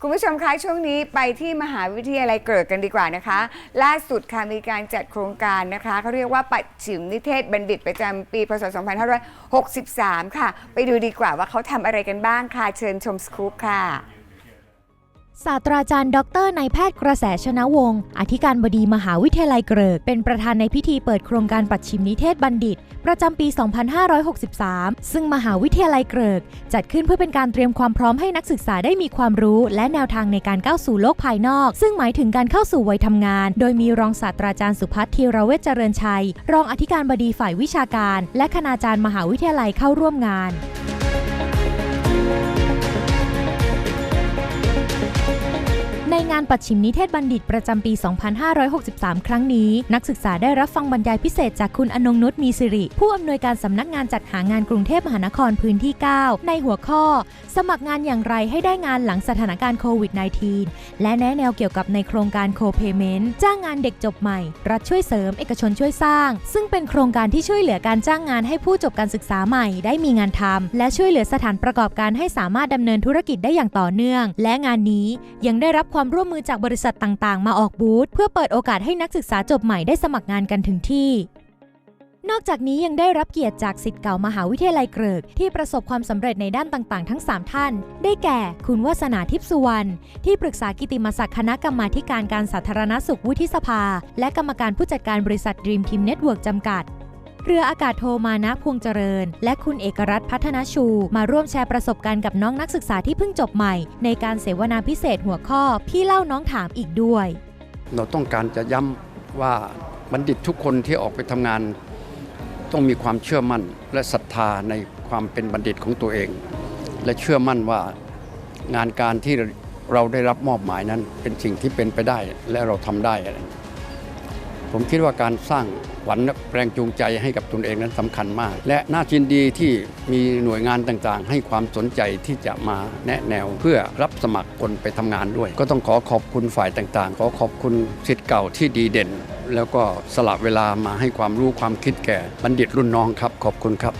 คุณผู้ชมคะช่วงนี้ไปที่มหาวิทยาลัยเกิดกันดีกว่านะคะ ล่าสุดค่ะมีการจัดโครงการนะคะเขาเรียกว่าปัดฉิมนิเทศบัณฑิตประจำปีพศ 2563 ค่ะ ไปดูดีกว่าว่าเขาทำอะไรกันบ้างค่ะ เชิญชมสกู๊ปค่ะ ศาสตราจารย์ดรนายแพทย์กระแสชนะวงศ์อธิการบดีมหาวิทยาลัยเกริก เป็นประธานในพิธีเปิดโครงการปัดชิมนิเทศบัณฑิต ประจำปี 2563 ซึ่งมหาวิทยาลัยเกริก จัดขึ้นเพื่อเป็นการเตรียมความพร้อมให้นักศึกษาได้มีความรู้ และแนวทางในการก้าวสู่โลกภายนอก ซึ่งหมายถึงการเข้าสู่วัยทำงาน โดยมีรองศาสตราจารย์สุพัฒน์ธีรเวชเจริญชัย รองอธิการบดีฝ่ายวิชาการ และคณาจารย์มหาวิทยาลัยเข้าร่วมงาน งานปัดชิมนิเทศบัณฑิตประจำปี 2563 ครั้งนี้ นักศึกษาได้รับฟังบรรยายพิเศษจากคุณอนงนุชมีสิริ ผู้อำนวยการสำนักงานจัดหางานกรุงเทพมหานครพื้นที่ 9 ในหัวข้อ สมัครงานอย่างไรให้ได้งานหลังสถานการณ์โควิด -19 และแนะแนวเกี่ยวกับในโครงการโคเพเมนต์จ้างงานเด็กจบใหม่ รัฐช่วยเสริม เอกชนช่วยสร้าง ซึ่งเป็นโครงการที่ช่วยเหลือการจ้างงานให้ผู้จบการศึกษาใหม่ ได้มีงานทำและช่วยเหลือสถานประกอบการให้สามารถดำเนินธุรกิจได้อย่างต่อเนื่อง และงานนี้ยังได้รับความร่วมมือจากบริษัทต่างๆ มาออกบูธเพื่อเปิดโอกาสให้นักศึกษาจบใหม่ได้สมัครงานกันถึงที่ นอกจากนี้ยังได้รับเกียรติจากสิทธิ์เก่ามหาวิทยาลัยเกริก ที่ประสบความสำเร็จในด้านต่างๆ ทั้ง 3 ท่าน ได้แก่ คุณวาสนาทิพย์สุวรรณที่ปรึกษากิติมศักดิ์คณะกรรมาการการสาธารณสุขวุฒิสภา และกรรมการผู้จัดการบริษัท Dream Team Network จำกัด เรืออากาศโทมานะพวงเจริญ และคุณเอกรัตน์พัฒนาชู มาร่วมแชร์ประสบการณ์กับน้องนักศึกษาที่เพิ่งจบใหม่ ในการเสวนาพิเศษหัวข้อ พี่เล่าน้องถามอีกด้วย เราต้องการจะย้ำว่าบัณฑิตทุกคนที่ออกไปทำงาน ต้องมีความเชื่อมั่นและศรัทธาในความเป็นบัณฑิตของตัวเอง และเชื่อมั่นว่างานการที่เราได้รับมอบหมายนั้นเป็นสิ่งที่เป็นไปได้และเราทำได้ ผมคิดว่าการสร้างขวัญและแรงจูงใจให้กับตนเองนั้นสำคัญมาก และน่าชินดีที่มีหน่วยงานต่างๆ ให้ความสนใจที่จะมาแนะแนวเพื่อรับสมัครคนไปทำงานด้วย ก็ต้องขอขอบคุณฝ่ายต่างๆ ขอขอบคุณสิทธิ์เก่าที่ดีเด่น แล้วก็สละเวลามาให้ความรู้ความคิดแก่บัณฑิตรุ่นน้องครับ ขอบคุณครับ